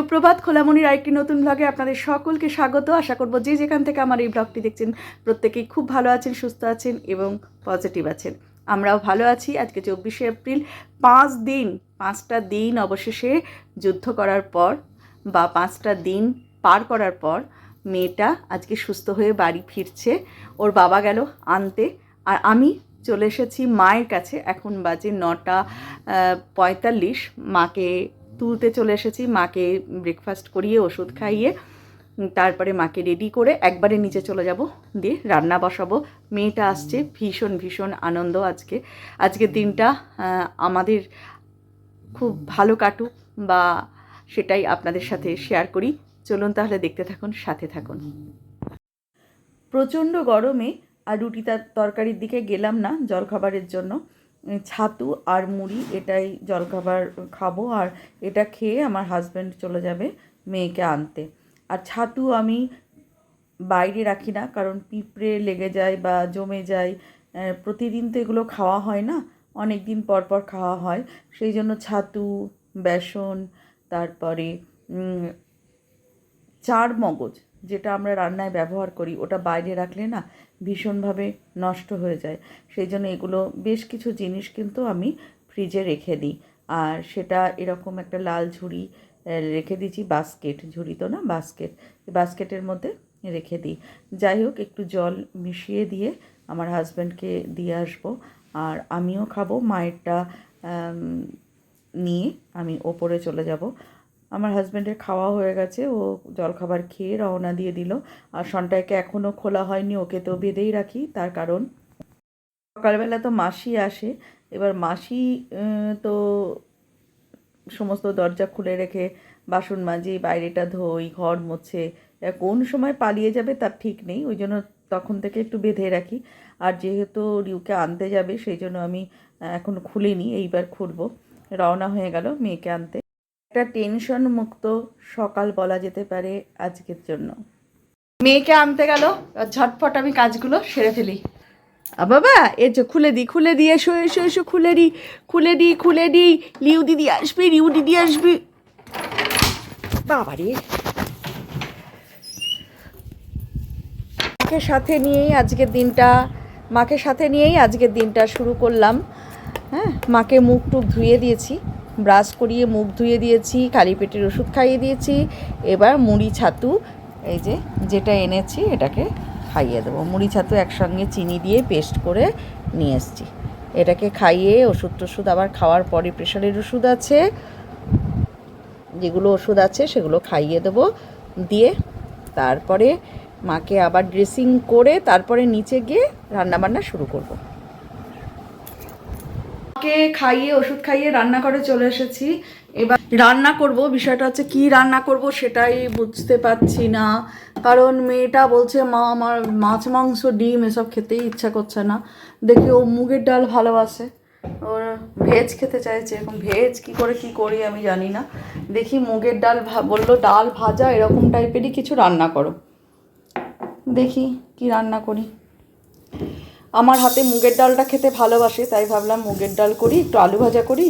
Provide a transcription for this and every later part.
সুপ্রভাত খোলামনির আরেকটি নতুন ব্লগে আপনাদের সকলকে স্বাগত। আশা করব যে যেখান থেকে আমার এই ব্লগটি দেখছেন, প্রত্যেকেই খুব ভালো আছেন, সুস্থ আছেন এবং পজিটিভ আছেন। আমরাও ভালো আছি। আজকে চব্বিশে এপ্রিল, পাঁচ দিন, পাঁচটা দিন অবশেষে যুদ্ধ করার পর বা পাঁচটা দিন পার করার পর মেয়েটা আজকে সুস্থ হয়ে বাড়ি ফিরছে। ওর বাবা গেল আনতে। আর আমি চলে এসেছি মায়ের কাছে। এখন বাজে নটা পঁয়তাল্লিশ। মাকে তুলতে চলে এসেছি, মাকে ব্রেকফাস্ট করিয়ে ওষুধ খাইয়ে, তারপরে মাকে রেডি করে একবারে নিচে চলে যাব, দিয়ে রান্না বসাবো। মেয়েটা আসছে, ভীষণ ভীষণ আনন্দ আজকে। আজকের দিনটা আমাদের খুব ভালো কাটুক বা সেটাই আপনাদের সাথে শেয়ার করি। চলুন তাহলে দেখতে থাকুন, সাথে থাকুন। প্রচণ্ড গরমে আর রুটি তার তরকারির দিকে গেলাম না জলখাবারের জন্য। ছাতু আর মুড়ি এটাই জলখাবার খাব আর এটা খেয়ে আমার হাজব্যান্ড চলে যাবে মেয়েকে আনতে। আর ছাতু আমি বাইরে রাখি না, কারণ পিঁপড়ে লেগে যায় বা জমে যায় প্রতিদিন তো এগুলো খাওয়া হয় না অনেক দিন পর পর খাওয়া হয়। সেই জন্য ছাতু, বেসন, তারপরে চার মগজ যেটা আমরা রান্নায় ব্যবহার করি, ওটা বাইরে রাখলে না ভীষণভাবে নষ্ট হয়ে যায়। সেই জন্য এগুলো বেশ কিছু জিনিস কিন্তু আমি ফ্রিজে রেখে দিই। আর সেটা এরকম একটা লাল ঝুড়ি রেখে দিয়েছি, বাস্কেট, ঝুড়ি তো না, বাস্কেট। বাস্কেটের মধ্যে রেখে দিই। যাই হোক, একটু জল মিশিয়ে দিয়ে আমার হাজব্যান্ডকে দিয়ে আসব। আর আমিও খাব, মায়েরটা নিয়ে আমি ওপরে চলে যাব। আমার হাজব্যান্ডের খাওয়া হয়ে গেছে, ও জলখাবার খেয়ে রওনা দিয়ে দিল। আর সন্টাইকে এখনও খোলা হয়নি, ওকে তো বেঁধেই রাখি, তার কারণ সকালবেলা তো মাসি আসে, এবার মাসি তো সমস্ত দরজা খুলে রেখে বাসন মাজি, বাইরেটা ধোই, ঘর মোছে কোন সময় পালিয়ে যাবে তার ঠিক নেই, ওই জন্য তখন থেকে একটু বেঁধে রাখি। আর যেহেতু রিউকে আনতে যাবে, সেই জন্য আমি এখনও খুলিনি, এইবার খুলবো। রওনা হয়ে গেল মেয়েকে আনতে। একটা টেনশন মুক্ত সকাল বলা যেতে পারে আজকের জন্য। মেয়েকে আনতে গেল ঝটফট আমি কাজগুলো সেরে ফেলি। বাবা, এ যে খুলে দিই খুলে দিয়ে এসো এসো এসো, খুলে দিই খুলে দিই খুলে দিই লিউ দিদি আসবি, রিউ দিদি আসবি। বাবারে। মাকে সাথে নিয়েই আজকের দিনটা, মাকে সাথে নিয়েই আজকের দিনটা শুরু করলাম। হ্যাঁ মাকে মুখ টুক ধুয়ে দিয়েছি। ব্রাশ করিয়ে মুখ ধুয়ে দিয়েছি খালি পেটের ওষুধ খাইয়ে দিয়েছি। এবার মুড়ি ছাতু, এই যে যেটা এনেছি এটাকে খাইয়ে দেবো। মুড়ি ছাতু একসঙ্গে চিনি দিয়ে পেস্ট করে নিয়ে এসেছি। এটাকে খাইয়ে ওষুধ টষুধ আবার খাওয়ার পরে প্রেশারের ওষুধ আছে। যেগুলো ওষুধ আছে সেগুলো খাইয়ে দেবো। দিয়ে তারপরে মাকে আবার ড্রেসিং করে তারপরে নিচে গিয়ে রান্নাবান্না শুরু করব। মাকে খাইয়ে, ওষুধ খাইয়ে রান্না করে চলে এসেছি। এবার রান্না করব, বিষয়টা হচ্ছে কি রান্না করব সেটাই বুঝতে পারছি না। কারণ মেয়েটা বলছে, মা, আমার মাছ, মাংস, ডিম এসব খেতেই ইচ্ছা করছে না। দেখি ও মুগের ডাল ভালোবাসে। ওর ভেজ খেতে চাইছে, এখন ভেজ কি করে, কি করি আমি জানি না। দেখি মুগের ডাল বলল, ডাল ভাজা এরকম টাইপেরই কিছু রান্না করো। দেখি কি রান্না করি। আমার হাতে মুগের ডালটা খেতে ভালোবাসে, তাই ভাবলাম মুগের ডাল করি, একটু আলু ভাজা করি,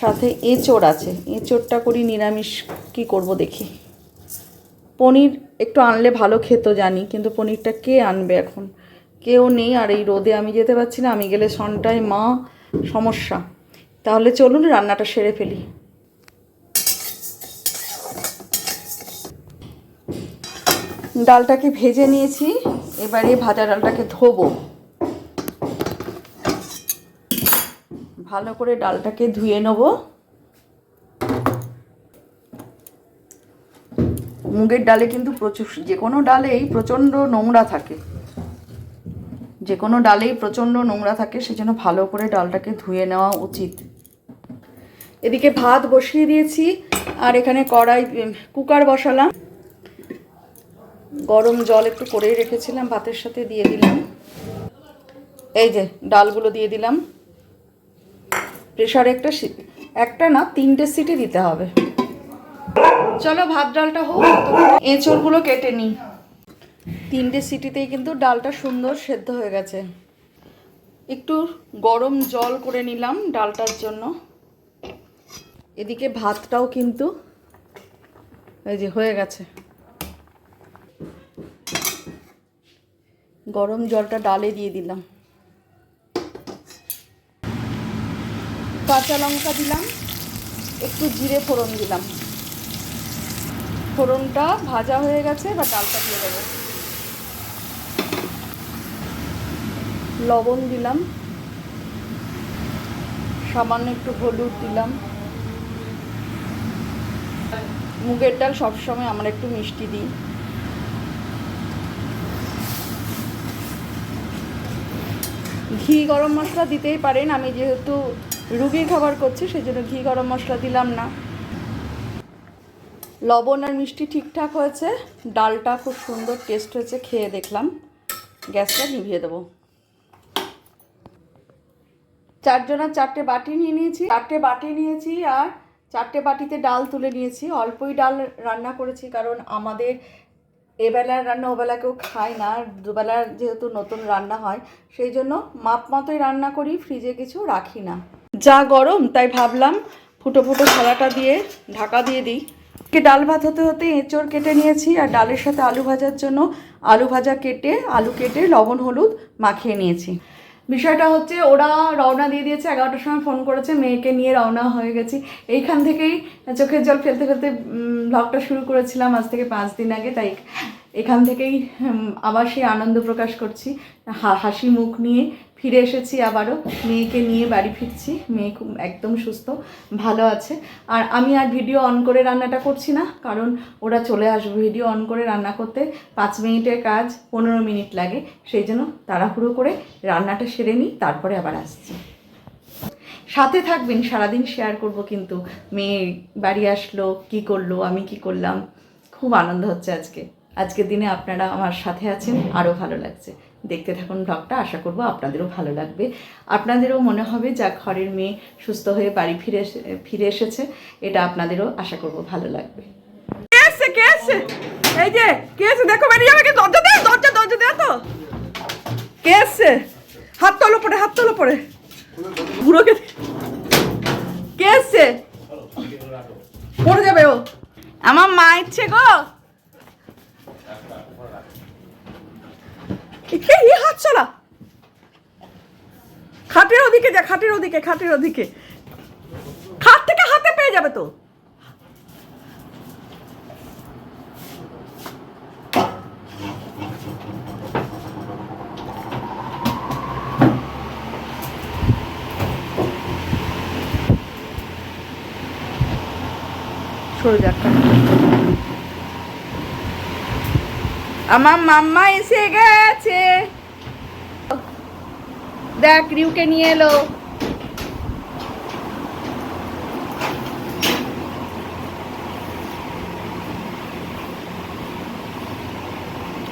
সাথে এঁচোড় আছে। এঁচোড়টা করি, নিরামিষ কি করব দেখি। পনির একটু আনলে ভালো খেত জানি, কিন্তু পনিরটা কে আনবে এখন? কেউ নেই, আর এই রোদে আমি যেতে পারছি না, আমি গেলে সনটায় মা, সমস্যা। তাহলে চলুন, রান্নাটা সেরে ফেলি। ডালটাকে ভেজে নিয়েছি, এবারে ভাজা ডালটাকে ধোবো। ভালো করে ডালটাকে ধুয়ে নেব। মুগের ডালে কিন্তু প্রচুর, যে কোনো ডালেই প্রচণ্ড নোংরা থাকে। যে কোনো ডালেই প্রচণ্ড নোংরা থাকে, সেজন্য ভালো করে ডালটাকে ধুয়ে নেওয়া উচিত। এদিকে ভাত বসিয়ে দিয়েছি, আর এখানে কড়াই কুকার বসালাম। গরম জল একটু করেই রেখেছিলাম, ভাতের সাথে দিয়ে দিলাম। এই যে, ডালগুলো দিয়ে দিলাম। প্রেশারে একটা একটা না তিনটে সিটি দিতে হবে। চলো ভাত ডালটা হোক এঁচড়গুলো কেটে নিই। তিনটে সিটিতেই কিন্তু ডালটা সুন্দর সেদ্ধ হয়ে গেছে। একটু গরম জল করে নিলাম ডালটার জন্য। এদিকে ভাতটাও কিন্তু এই যে হয়ে গেছে। গরম জলটা ডালে দিয়ে দিলাম। কাঁচা লঙ্কা দিলাম, একটু জিরে ফোড়ন দিলাম। ফোড়নটা ভাজা হয়ে গেছে বা ডালটা দিয়ে দেবো। লবণ দিলাম। সামান্য একটু হলুদ দিলাম। মুগের ডাল সবসময় আমরা একটু মিষ্টি দিই। ঘি গরম মশলা দিতেই পারেন, আমি যেহেতু রুগীর খাবার করছি সেই জন্য ঘি, গরম মশলা দিলাম না। লবণ আর মিষ্টি ঠিকঠাক হয়েছে, ডালটা খুব সুন্দর টেস্ট হয়েছে, খেয়ে দেখলাম। গ্যাসটা নিভিয়ে দেবো। চারজনের চারটে বাটি নিয়ে নিয়েছি, চারটে বাটি নিয়েছি আর চারটে বাটিতে ডাল তুলে নিয়েছি। অল্পই ডাল রান্না করেছি, কারণ আমাদের এবেলার রান্না, ওবেলা কেউ খায় না, আর দুবেলার যেহেতু নতুন রান্না হয়, সেই জন্য মাপ মতোই রান্না করি, ফ্রিজে কিছু রাখি না। যা গরম, তাই ভাবলাম ফুটো ফুটো থালাটা দিয়ে ঢাকা দিয়ে দিই। কে ডাল ভাত হতে হতে এঁচড় কেটে নিয়েছি আর ডালের সাথে আলু ভাজার জন্য আলু ভাজা কেটে, আলু কেটে, লবণ, হলুদ মাখিয়ে নিয়েছি। বিষয়টা হচ্ছে ওরা রওনা দিয়ে দিয়েছে, এগারোটার সময় ফোন করেছে, মেয়েকে নিয়ে রওনা হয়ে গেছি। এইখান থেকেই চোখের জল ফেলতে ফেলতে ব্লগটা শুরু করেছিলাম আজ থেকে পাঁচ দিন আগে, তাই এখান থেকেই আবার সেই আনন্দ প্রকাশ করছি হাসি মুখ নিয়ে। ফিরে এসেছি আবারও। মেয়েকে নিয়ে বাড়ি ফিরছি। মেয়ে খুব একদম সুস্থ, ভালো আছে। আর আমি আর ভিডিও অন করে রান্নাটা করছি না, কারণ ওরা চলে আসবে ভিডিও অন করে রান্না করতে। পাঁচ মিনিটের কাজ, পনেরো মিনিট লাগে। সেই জন্য তাড়াহুড়ো করে রান্নাটা সেরে নিই, তারপরে আবার আসছি। সাথে থাকবেন, সারাদিন শেয়ার করব কিন্তু। মেয়ে বাড়ি আসলো, কি করল, আমি কি করলাম? খুব আনন্দ হচ্ছে আজকে। আজকের দিনে আপনারা আমার সাথে আছেন, আরও ভালো লাগছে। দেখতে থাকুন ব্লগটা আশা করব আপনাদেরও ভালো লাগবে। আপনাদেরও মনে হবে যা ঘরের মেয়ে সুস্থ হয়ে বাড়ি ফিরে ফিরে এসেছে, এটা আপনাদেরও আশা করব ভালো লাগবে। যে দরজা দরজা দরজা তো। বুড়োকে পড়ে যাবে ও। আমার মা ইচ্ছে গো। এই, হাত খাটের ওদিকে যা খাটের ওদিকে খাটের ওদিকে। খাট থেকে হাতে পেয়ে যাবে তো সরে যাক আমার মাম্মা এসে গেছে। দেখ, রিউকে নিয়ে এলো।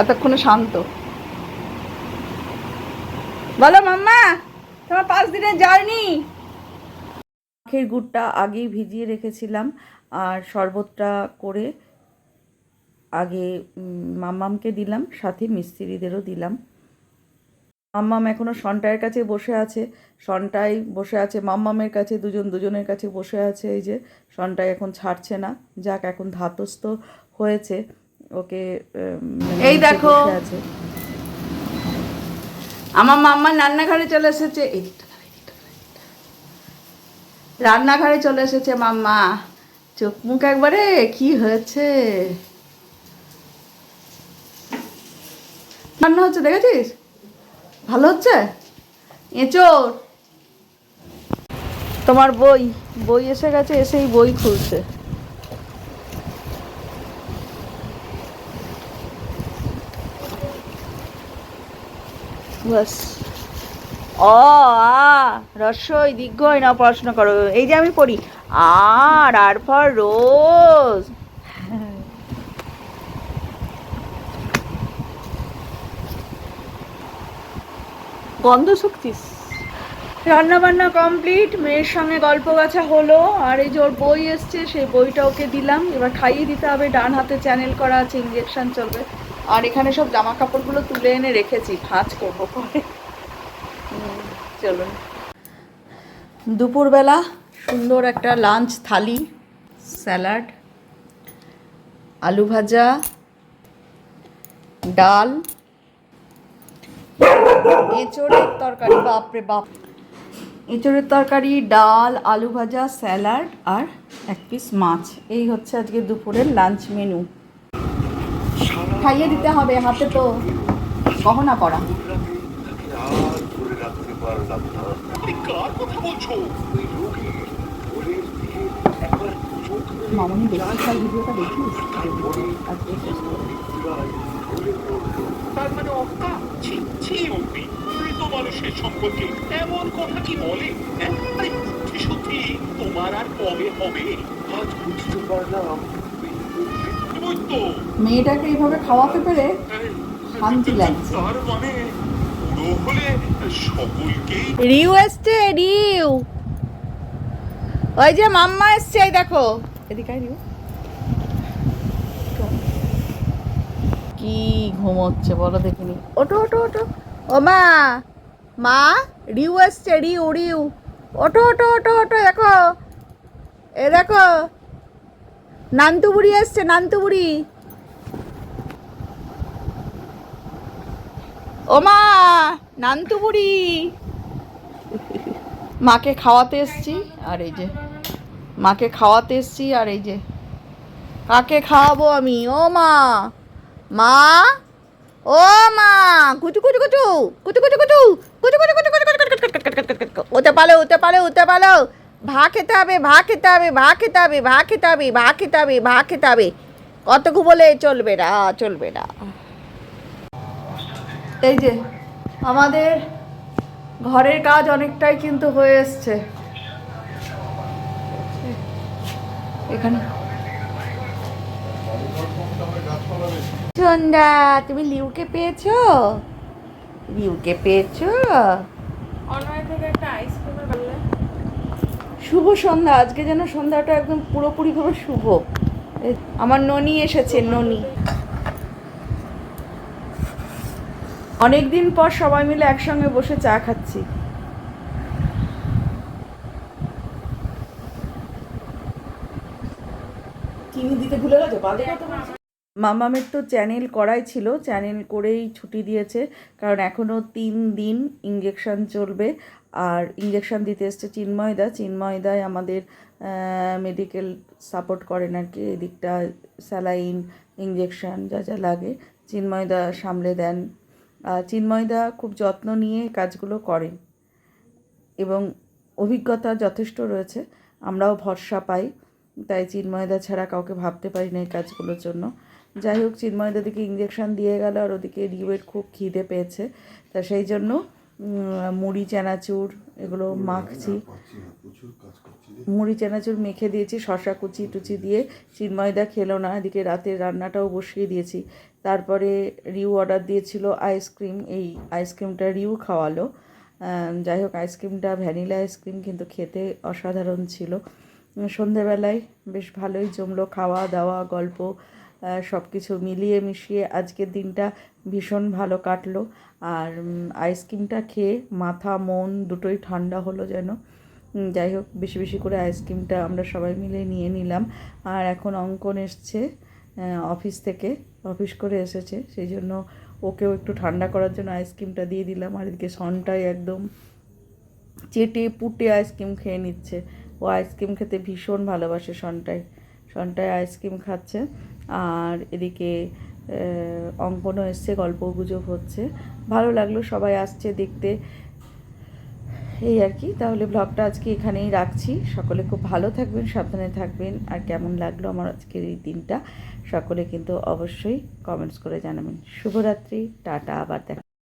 এতক্ষণে শান্ত। বলো মাম্মা, তোমার পাঁচ দিনের জার্নি। আখের গুড়টা আগেই ভিজিয়ে রেখেছিলাম আর শরবতটা করে আগে মাম্মামকে দিলাম সাথে মিস্ত্রিদেরও দিলাম মাম্মাম এখনও সন্টায়ের কাছে বসে আছে সন্টাই বসে আছে মাম্মামের কাছে দুজন দুজনের কাছে বসে আছে এই যে সন্টাই এখন ছাড়ছে না যাক এখন ধাতস্থ হয়েছে ওকে মানে এই দেখো। আছে আমার মাম্মা রান্নাঘরে চলে এসেছে। রান্নাঘরে চলে এসেছে মাম্মা চোখ মুখ একবারে কি হয়েছে রান্না হচ্ছে, দেখেছিস? ভালো হচ্ছে? এঁচোর তোমার বই বই এসে গেছে, এসেই বই খুলছে। বাস আ রস্যই দীর্ঘই না পড়াশোনা করো। এই যে আমি পড়ি। আর আর ফর রোজ। গন্ধ শুকছিস রান্না বান্না কমপ্লিট, মেয়ের সঙ্গে গল্প গাছা হলো, আর এই যে ওর বই এসছে, সেই বইটা ওকে দিলাম। এবার খাইয়ে দিতে হবে, ডান হাতে চ্যানেল করা আছে ইঞ্জেকশন চলবে। আর এখানে সব জামা কাপড়গুলো তুলে এনে রেখেছি, ভাঁজ করব পরে। চলুন। দুপুরবেলা সুন্দর একটা লাঞ্চ থালি, স্যালাড, আলু ভাজা, ডাল এঁচড়ের তরকারি, বাপরে বাপ। এঁচড়ের তরকারি, ডাল, আলু ভাজা, স্যালাড আর এক পিস মাছ। এই হচ্ছে আজকে দুপুরের লাঞ্চ মেনু। খাইয়ে দিতে হবে হাতে তো। গহনা করা মামনি বেশিরভাগ ভিডিওটা দেখিস? তার মানে অক্কা? ছি ছি অম্পি। মৃত মানুষের সম্পর্কে এমন কথা কি বলে? হ্যাঁ? বুদ্ধি সত্যি তোমার আর কবে হবে? আজ বুঝতে পারলাম। মেয়েটাকে এইভাবে খাওয়াতে পেরে শান্তি লাগছে। তার মানে বুড়ো হলে সকলকেই রিউ এসছে রিউ। ওই যে মাম্মা এসছে এই দেখো। এদিকে রিউ। কি ঘুমোচ্ছে, বলো দেখিনি ওটো ওটো ওটো ও মা মা, রিউ এসছে রিউ রিউ। ওটো ওটো ওটো ওটো দেখো। এ দেখো নান্তু বুড়ি এসছে নান্তু বুড়ি ও মা নান্তু বুড়ি মাকে খাওয়াতে এসছি, আর এই যে, মাকে খাওয়াতে এসছি, আর এই যে, কাকে খাওয়াবো আমি? ও মা। মা ও মা কুচু কুচু কুচু কুচু কুচু কুচু কুচু কুচু কুচু কুচু ওতে পালো ওতে পালো ওতে পালো ভা খেতে হবে ভা খেতে হবে ভা খেতে হবে ভা খেতে হবে ভা খেতে হবে ভা খেতে হবে কত বলে চলবে না চলবে না এই যে আমাদের ঘরের কাজ অনেকটাই কিন্তু হয়ে এসছে এখানে সন্ধ্যা তুমি লিউকে পেয়েছ? লিউকে পেয়েছ? শুভ সন্ধ্যা আজকে যেন সন্ধ্যাটা একদম পুরোপুরিভাবে শুভ। আমার ননি এসেছে ননি। অনেক দিন পর সবাই মিলে একসঙ্গে বসে চা খাচ্ছি। চিনি দিতে ভুলে গেছো? মামামের তো চ্যানেল করাই ছিল, চ্যানেল করেই ছুটি দিয়েছে, কারণ এখনও তিন দিন ইঞ্জেকশন চলবে, আর ইঞ্জেকশন দিতে এসছে চিন্ময়দা চিন্ময়দায় আমাদের মেডিকেল সাপোর্ট করেন আর কি, এদিকটা স্যালাইন ইঞ্জেকশন যা যা লাগে, চিন্ময়দা সামলে দেন চিন্ময়দা খুব যত্ন নিয়ে কাজগুলো করেন, এবং অভিজ্ঞতা যথেষ্ট রয়েছে, আমরাও ভরসা পাই, তাই চিন্ময়দা ছাড়া কাউকে ভাবতে পারি না এই কাজগুলোর জন্য যাই হোক চিন্ময়দা দিকে ইঞ্জেকশন দিয়ে গেল আর ওদিকে রিউয়ের খুব খিদে পেয়েছে। তা সেই জন্য মুড়ি চানাচুর এগুলো মাখছি। মুড়ি চানাচুর মেখে দিয়েছি শশা কুচি টুচি দিয়ে। চিন্ময়দা খেলো না এদিকে রাতের রান্নাটাও বসিয়ে দিয়েছি। তারপরে রিউ অর্ডার দিয়েছিল আইসক্রিম এই আইসক্রিমটা রিউ খাওয়ালো। যাই হোক আইসক্রিমটা ভ্যানিলা আইসক্রিম কিন্তু খেতে অসাধারণ ছিল। সন্ধেবেলায় বেশ ভালোই জমলো খাওয়া দাওয়া গল্প সব কিছু মিলিয়ে মিশিয়ে আজকের দিনটা ভীষণ ভালো কাটলো। আর আইসক্রিমটা খেয়ে মাথা, মন দুটোই ঠান্ডা হলো যেন। যাই হোক, বেশি বেশি করে আইসক্রিমটা আমরা সবাই মিলে নিয়ে নিলাম। আর এখন অঙ্কন এসছে অফিস থেকে। অফিস করে এসেছে, সেই জন্য ওকেও একটু ঠান্ডা করার জন্য আইসক্রিমটা দিয়ে দিলাম। আর এদিকে সনটাই একদম চেটে পুটে আইসক্রিম খেয়ে নিচ্ছে। ও আইসক্রিম খেতে ভীষণ ভালোবাসে সনটাই। সনটাই আইসক্রিম খাচ্ছে। আর এদিকে অঙ্কনও এসছে গল্প গুজব হচ্ছে। ভালো লাগল, সবাই আসছে দেখতে। এই আর কি, তাহলে ব্লগটা আজকে এখানেই রাখছি। সকলে খুব ভালো থাকবেন, সাবধানে থাকবেন। আর কেমন লাগল আমার আজকের এই দিনটা? সকলে কিন্তু অবশ্যই কমেন্টস করে জানাবেন। শুভরাত্রি, টাটা, আবার দেখা